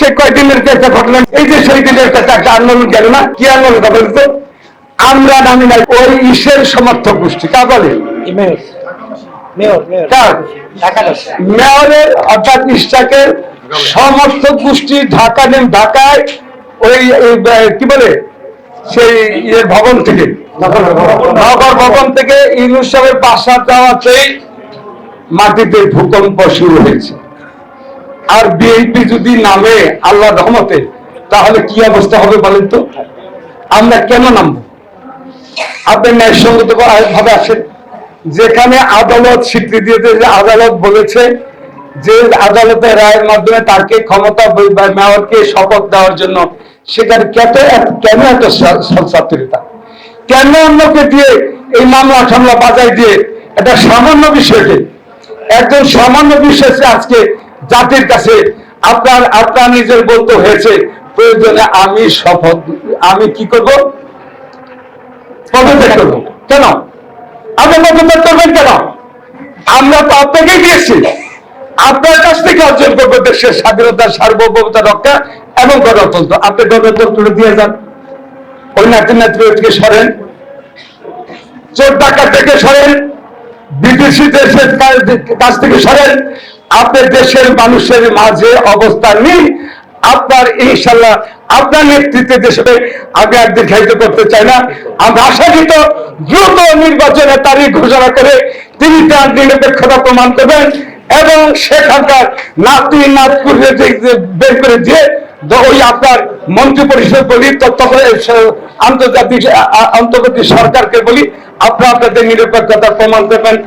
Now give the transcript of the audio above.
সে কয়দিনের যে একটা ঘটনা? এই যে শহীদের কাছে একটা আন্দোলন গেল না? কি আন্দোলন কথা বলতো? আমরা নামি নাই ওই ইসের সমর্থক গোষ্ঠী। কা বলে? মেয়রের অর্থাৎ ইস্টাকের সমর্থক গোষ্ঠী ঢাকা নেম ঢাকায় ওই ওই, কি বলে? সেই ইয়ের ভবন থেকে। নগর ভবন থেকে ইউনুস সাহেবের বাসা যাওয়াতেই মাটিতে ভূকম্প শুরু হয়েছে। আর বিএনপি যদি নামে আল্লাহ রহমতে, তাহলে কি অবস্থা হবে বলেন তো? আমরা কেন নামবো? আপনি ন্যায়সঙ্গত ভাবে আসেন। যেখানে আদালত স্বীকৃতি দিয়েছে, আদালত বলেছে যে আদালতের রায়ের মাধ্যমে তাকে ক্ষমতা মেয়রকে শপথ দেওয়ার জন্য সেখানে কেত কেন এত ছাত্রীতা কেন অন্যকে দিয়ে এই মামলা ঠামলা বাজায় দিয়ে? এটা সামান্য বিষয়কে। একজন সামান্য বিষয় আজকে জাতির কাছে আপনার আপনার নিজের বলতে হয়েছে, প্রয়োজনে আমি শপথ, আমি কি করব? পদত্যাগ করব। কেন? আপনি পদত্যাগ করবেন কেন? আমরা তো আপনাকেই দিয়েছি। আপনার কাছ থেকে অর্জন করব দেশের স্বাধীনতা, সার্বভৌমতা রক্ষা এবং গণতন্ত্র। আপনি গণতন্ত্র দিয়ে যান। ওই নাতি নেত্রী থেকে সরেন। চোর ডাকাত থেকে সরেন। বিদেশি দেশের কাছ থেকে সরেন। আপনার দেশের মানুষের মাঝে অবস্থান নিন। আপনার ইনশাল্লাহ আপনার নেতৃত্বে দেশে আমি আর দীর্ঘায়িত করতে চাই না। আমরা আশাকৃত দ্রুত নির্বাচনের তারিখ ঘোষণা করে তিনি তার নিরপেক্ষতা প্রমাণ করবেন এবং সেখানকার নাতি নাতকুরে বের করে দিয়ে ওই আপনার মন্ত্রী পরিষদ বলি আন্তর্জাতিক আন্তর্জাতিক সরকারকে বলি, আপনারা আপনাদের নিরপেক্ষতার প্রমাণ দেবেন।